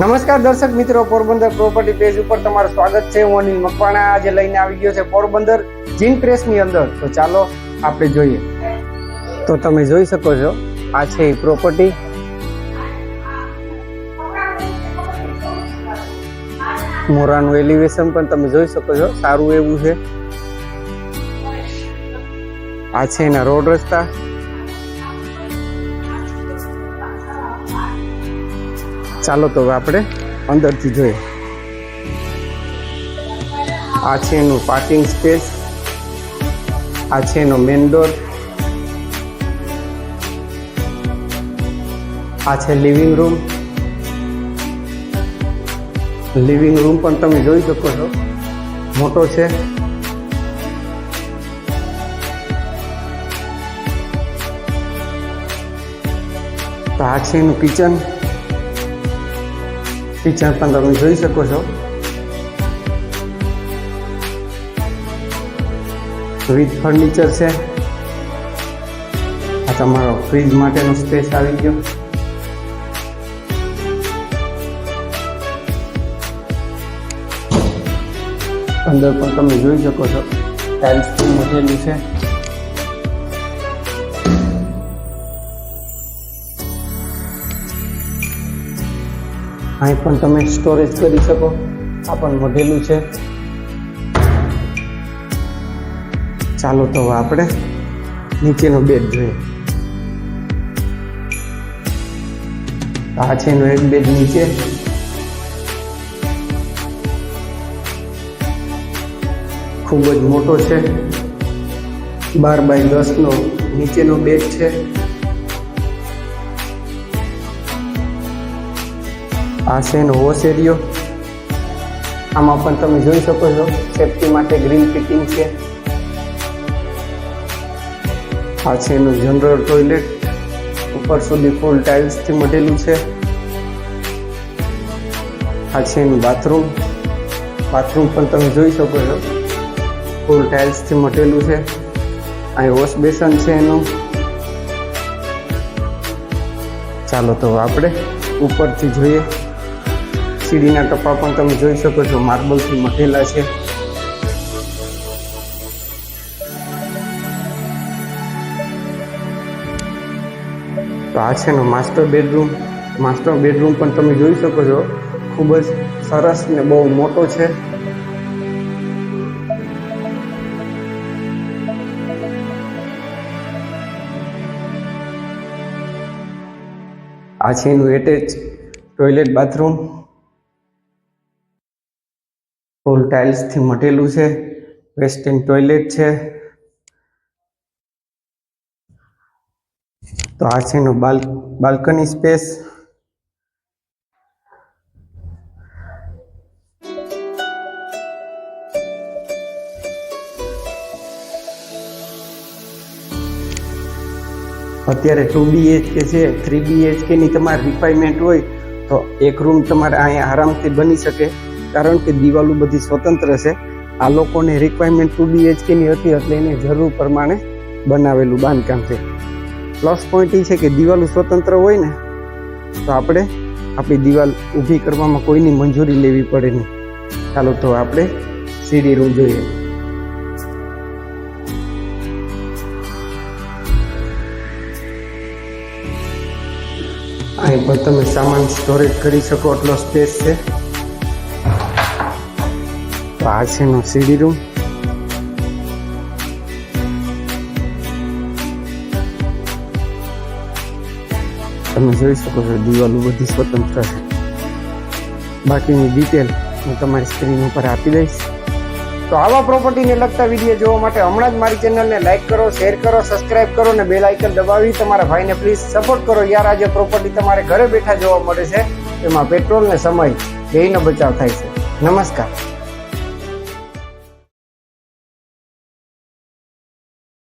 નમસ્કાર દર્શક મિત્રો, પોરબંદર પ્રોપર્ટી પેજ ઉપર તમારું સ્વાગત છે. હું અનિલ મકવાણા, આજે લઈને આવી ગયો છે પોરબંદર જીન પ્રેસની અંદર. તો ચાલો આપણે જોઈએ. તો તમે જોઈ શકો છો, આ છે એ પ્રોપર્ટી મોરાનું એલિવેશન પણ તમે જોઈ શકો છો, સારું એવું છે. આ છે એના રોડ રસ્તા. ચાલો તો આપણે અંદરથી જોઈએ. આ છે એનું પાર્કિંગ સ્પેસ આ છે એનો મેન ડોર આ છે લિવિંગ રૂમ લિવિંગ રૂમ પણ તમે જોઈ શકો છો. મોટો છે. તો આ છે એનું કિચન કિચન પણ તમે જોઈ શકો છો. વિથ ફર્નિચર છે. આ તમારો ફ્રીજ માટેનો સ્પેસ આવી ગયો. અંદર પણ તમે જોઈ શકો છો. ટાઇલ્સ મૂકેલું છે. અહીં પણ તમે સ્ટોરેજ કરી શકો. આ પણ વધેલું છે. ચાલો તો આપણે નીચેનો બેડ જોઈએ. આ છે એનો એક બેડ નીચે. ખૂબ જ મોટો છે. બાર બાય દસનો નીચેનો બેડ છે. આ છે એનો વોશ એરિયો આમાં પણ તમે જોઈ શકો છો, સેફટી માટે ગ્રીન ફિટિંગ છે. આ છે એનું જનરલ ટોયલેટ ઉપર સુધી ફૂલ ટાઇલ્સથી મઢેલું છે. આ છે એનું બાથરૂમ બાથરૂમ પણ તમે જોઈ શકો છો, ફૂલ ટાઇલ્સથી મઢેલું છે. અહીં વોશ બેસન છે એનું. ચાલો તો આપણે ઉપરથી જોઈએ. સીડીના ટપ્પા પણ તમે જોઈ શકો છો. માર્બલથી મઢેલા છે. તો આ છે ને માસ્ટર બેડરૂમ. માસ્ટર બેડરૂમ પણ તમે જોઈ શકો છો. ખૂબ જ સરસ ને બહુ મોટો છે. આ છે એનું એટેચ ટોયલેટ બાથરૂમ ફૂલ ટાઇલ્સથી મઢેલું છે વેસ્ટર્ન ટોયલેટ છે. તો આ છે એનો બાલ, બાલ્કની સ્પેસ. અત્યારે ટુ બીએચકે છે થ્રી બીએચકેની તમારી રિક્વાયરમેન્ટ હોય તો એક રૂમ તમારે અહીંયા આરામથી બની શકે. કારણ કે દિવાલો બધી સ્વતંત્ર છે. આ લોકોને રિક્વાયરમેન્ટ ટુ બીએચકેની હતી એટલે એને જરૂર પ્રમાણે બનાવેલું બાંધકામ છે. પ્લસ પોઈન્ટ એ છે કે દિવાલો સ્વતંત્ર હોય ને, તો આપણે આપણી દિવાલ ઊભી કરવામાં કોઈની મંજૂરી લેવી પડે નહીં. ચાલો તો આપણે સીડી રૂમ જોઈએ. અહીં પણ તમે સામાન સ્ટોરેજ કરી શકો એટલો સ્પેસ છે. છે સીડી રૂમ તમે જોઈ શકો છો, દિવાલો બધી સ્વતંત્ર છે. બાકીની ડિટેલ હું તમારી સ્ક્રીન ઉપર આપી દઈશ. તો આવા પ્રોપર્ટીને લગતા વીડિયો જોવા માટે હમણાં જ મારી ચેનલને લાઈક કરો શેર કરો સબસ્ક્રાઇબ કરો અને બેલ આઇકન દબાવી. તમારા ભાઈને પ્લીઝ સપોર્ટ કરો. યાર, આજે પ્રોપર્ટી તમારે ઘરે બેઠા જોવા મળે છે. એમાં પેટ્રોલ ને સમય બેયનો બચાવ થાય છે. નમસ્કાર.